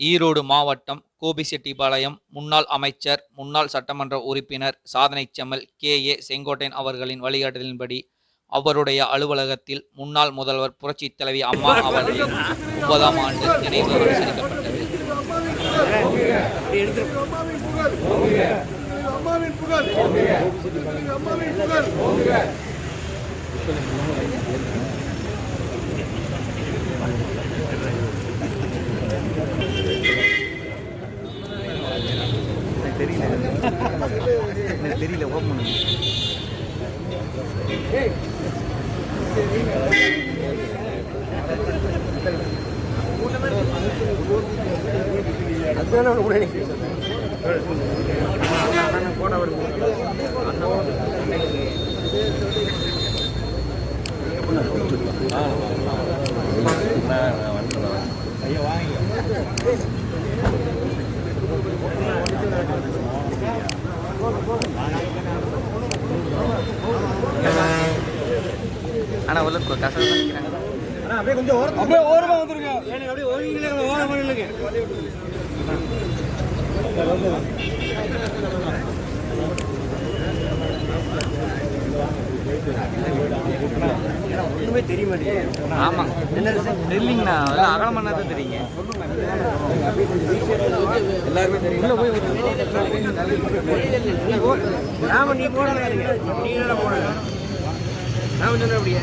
ஈரோடு மாவட்டம் கோபிசெட்டிபாளையம் முன்னாள் அமைச்சர் முன்னாள் சட்டமன்ற உறுப்பினர் சாதனை செம்மல் கே. ஏ. செங்கோட்டையன் அவர்களின் வழிகாட்டுதலின்படி அவருடைய அலுவலகத்தில் முன்னாள் முதல்வர் புரட்சி தலைவி அம்மா அவர்களின் ஒன்பதாம் ஆண்டு நினைவு அனுசரிக்கப்பட்டது அம்மாவின் புகழ் அம்மாவின் புகழ் தெரியல எனக்கு தெரியல ஓப்பன் பண்ணுங்க ஆனால் உள்ள கஷ்டம் நினைக்கிறாங்க அப்படியே ஓரமா வந்துருங்க. எனக்கு அப்படியே ஓரீங்களே ஓரமா இல்லைங்க ஒண்ணுமே தெரிய மாட்டேங்குது ஆமாம் தெரியலிங்கண்ணா அதெல்லாம் அகலம் பண்ணால் தான் தெரியுங்க. எல்லாருமே தெரியும். ஆமா நீ போடாதீங்க நீ என்ன போடாத நான் சொன்னேன் அப்படியே.